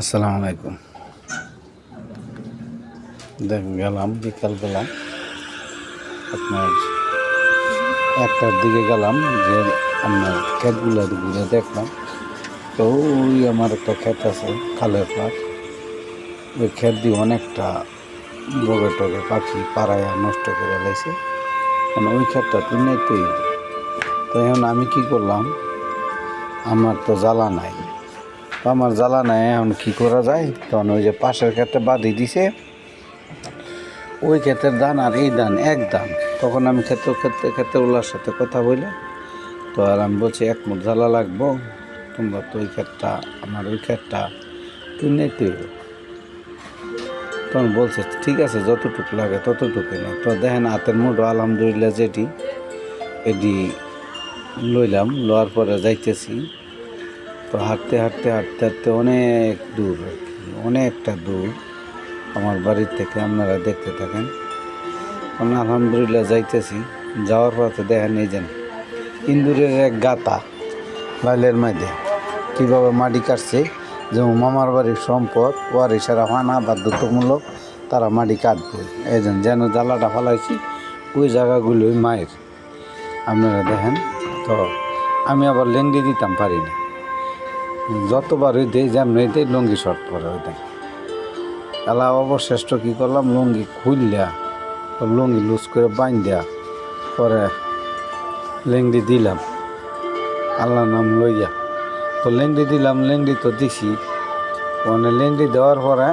আসসালামু আলাইকুম। দেখ, গেলাম বিকালবেলা আপনার একটার দিকে গেলাম, যে আপনার ক্ষেতগুলো ঘুরে দেখলাম। তো ওই আমার একটা ক্ষেত আছে, খালের পার ওই ক্ষেত দিয়ে অনেকটা বগে টগে পাখি পাড়ায় নষ্ট করে লাইছে মানে ওই ক্ষেতটা তুমি তুই তো এখন আমি কি করলাম, আমার তো জ্বালা নাই। তো আমার জ্বালা নাই, এখন কী করা যায়? তখন ওই যে পাশের ক্ষেত্রে বাদি দিছে। ওই ক্ষেতের দান আর এই দান এক দান তখন আমি ক্ষেত্র ক্ষেত্রে ক্ষেত্রে ওলার সাথে কথা বলে তো আর আমি বলছি, এক মুঠ জ্বালা লাগবো। তোমরা তো ওই ক্ষেতটা, আমার ওই ক্ষেতটা তুই নিতে তখন বলছে, ঠিক আছে, যতটুকু লাগে ততটুকু নেই তো দেখেন, হাতের মুঠো আলহামদুলিল্লাহ যেটি, এটি লইলাম। লওয়ার পরে যাইতেছি। তো হাঁটতে হাঁটতে হাঁটতে হাঁটতে অনেক দূর অনেকটা দূর আমার বাড়ির থেকে আপনারা দেখতে থাকেন। আমি আলহামদুলিল্লাহ যাইতেছি, যাওয়ার পথে দেখেন এই যে ইন্দুরের এক গাতা, লাইলের মধ্যে কীভাবে মাটি কাটছে যেমন মামার বাড়ির সম্পদ, ওয়ার ইশারা হানা বাধ্যতামূলক তারা মাটি কাটবে। এই যে যেন জ্বালাটা ফালাইছি, ওই জায়গাগুলোই মায়ের। আপনারা দেখেন, তো আমি আবার লেন্ডি দিতাম পারি না যতবার ওই দেয় যেমন ওই দেয় লুঙ্গি শর্ট পরে ওই দেয় এলা অবশেষ্ট কী করলাম? লুঙ্গি খুললা তো লুঙ্গি লুজ করে বাইন দেয়া পরে লেংডি দিলাম। আল্লাহ নাম লইয়া। তো লেংডি দিলাম, লেংডি তো দিছি। মানে লেংডি দেওয়ার পরে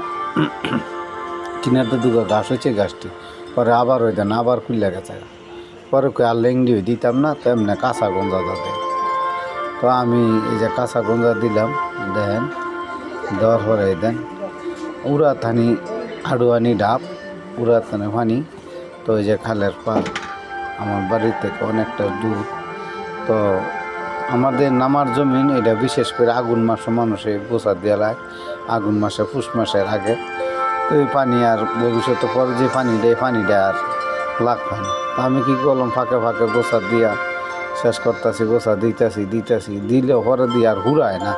কিনারটা দুটো ঘাস হয়েছে গাছটি পরে আবার ওই দেন আবার খুললে গেছে। পরে আর লেংডি দিতাম না তো এমনি কাঁচা গঞ্জা যাতে। তো আমি এই যে কাঁচা গঞ্জা দিলাম দেখেন দেওয়ার পরে দেন উড়া থানি আড়ুয়ানি ডাব উড়া থানি পানি। তো এই যে খালের পার আমার বাড়ি থেকে অনেকটা দূর। তো আমাদের নামার জমিন, এটা বিশেষ করে আগুন মাসে মানুষে গোসা দেওয়া লাগে, আগুন মাসে, পুষ মাসের আগে। তো এই পানি আর ভবিষ্যতে পরে যে পানিটা, এই পানিটা আর লাগবে না। তো আমি কী করলাম, ফাঁকে ফাঁকে গোসা দিয়া শেষ করতেছি, গোসা দিতেছি দিতেছি, দিলে পরে দিয়ে আর হুড়ায় না।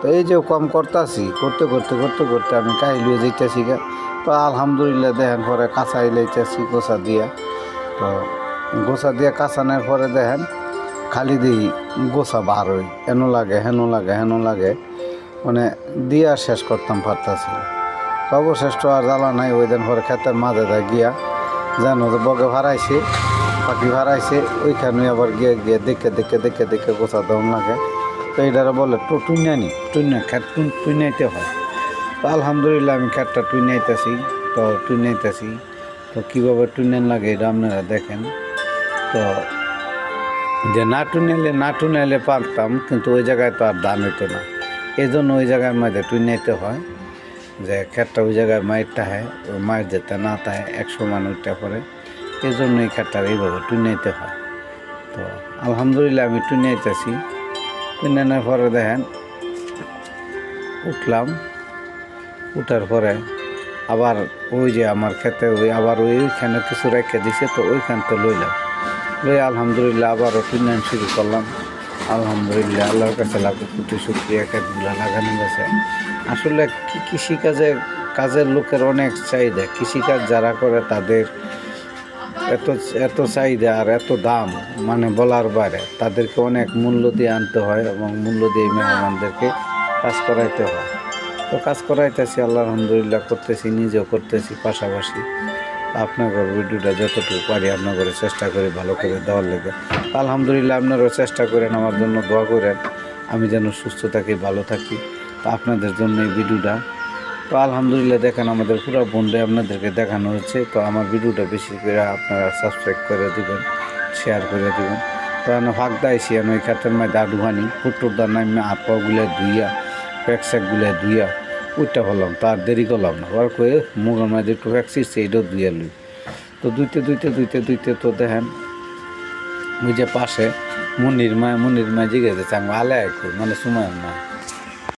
তো এই যে কম করতেছি, করতে করতে করতে করতে আমি কাহিলিয়ে যাইতেছি গা। তো আলহামদুলিল্লাহ দেখেন, পরে কাঁচা লাইতেছি গোসা দিয়া। তো গোসা দিয়ে কাঁচানোর পরে দেখেন, খালি দিই গোসা বার হই, হেন লাগে হেন লাগে হেন লাগে। মানে দিয়ে শেষ করতাম পারতাছি। অবশেষ্ট আর জ্বালা নাই, ওই দিন পরে ক্ষেতের মাঝে গিয়া জানো যে বগে ভাড়াইছে। পাখি ভাড়াইছে ওইখানে আবার গিয়ে গিয়ে দেখে দেখে দেখে দেখে গোসা দেওয়ান লাগে। তো এটারে বলে, তো টুইনানি টুইনা খ্যাট টুইনাইতে হয়। তো আলহামদুলিল্লাহ আমি খ্যাটটা টুইনাইতেছি তো টুইনাইতেছি তো কীভাবে টুইনান লাগে এটা আপনারা দেখেন। তো যে না টুনাইলে না টুনাইলে পারতাম, কিন্তু ওই জায়গায় তো আর দাম হতো না। এই জন্য ওই জায়গার মধ্যে টুনাইতে হয়। যে খ্যাটটা ওই জায়গায় মায়েরটা হয়, ওই মায়ের যেতে না তাই একশো মানুষটা করে এই জন্য এই খ্যাটটার এইভাবে টুনাইতে হয়। তো আলহামদুলিল্লাহ আমি টুনাইতেছি টুনানোর পরে দেখেন, উঠলাম। উঠার পরে আবার ওই যে আমার খেতে, ওই আবার ওইখানে কিছু রেখে দিছে, তো ওইখান তো লইলাম। লই আলহামদুলিল্লাহ আবারও টুনান শুরু করলাম। আলহামদুলিল্লাহ আল্লাহর কাছে লাখো কোটি শুক্রিয়া, খেতগুলো লাগানো গেছে। আসলে কি কৃষিকাজের কাজের লোকের অনেক চাহিদা। কৃষিকাজ যারা করে তাদের এত এত চাহিদা আর এত দাম মানে বলার বাইরে। তাদেরকে অনেক মূল্য দিয়ে আনতে হয় এবং মূল্য দিয়ে মেহমানদেরকে কাজ করাইতে হয়। তো কাজ করাইতেছি, আল্লাহ আলহামদুলিল্লাহ করতেছি, নিজেও করতেছি পাশাপাশি। আপনাদের ভিডিওটা যতটুকু পারি আপনাদের চেষ্টা করি ভালো করে দেওয়ার লেগে। আলহামদুলিল্লাহ আপনারাও চেষ্টা করেন, আমার জন্য দোয়া করেন। আমি যেন সুস্থ থাকি, ভালো থাকি। তো আপনাদের জন্য এই ভিডিওটা তো আলহামদুলিল্লাহ দেখেন আমাদের পুরো বন্ধে আপনাদেরকে দেখানো হচ্ছে। তো আমার ভিডিওটা বেশি করে আপনারা সাবস্ক্রাইব করে দিবেন শেয়ার করে দিবেন। তো আমি ফাঁক দাইছি আমি ওই ক্ষেত্রের মধ্যে আডুহানি ফুটুর দার নামে হাত পা গুলে ধুইয়া, প্যাক স্যাক গুলে ধুইয়া উইটা হলাম তার দেরি করলাম না। ওর কয়ে মুগের মধ্যে একটু ভ্যাকসিস এইটাও ধুইয়া লই। তো দুইতে দুইতে দুইতে দুইতে তো দেখেন ওই যে পাশে মুনির মা মুনির মা জিজ্ঞেস আমি আলে মানে সময় না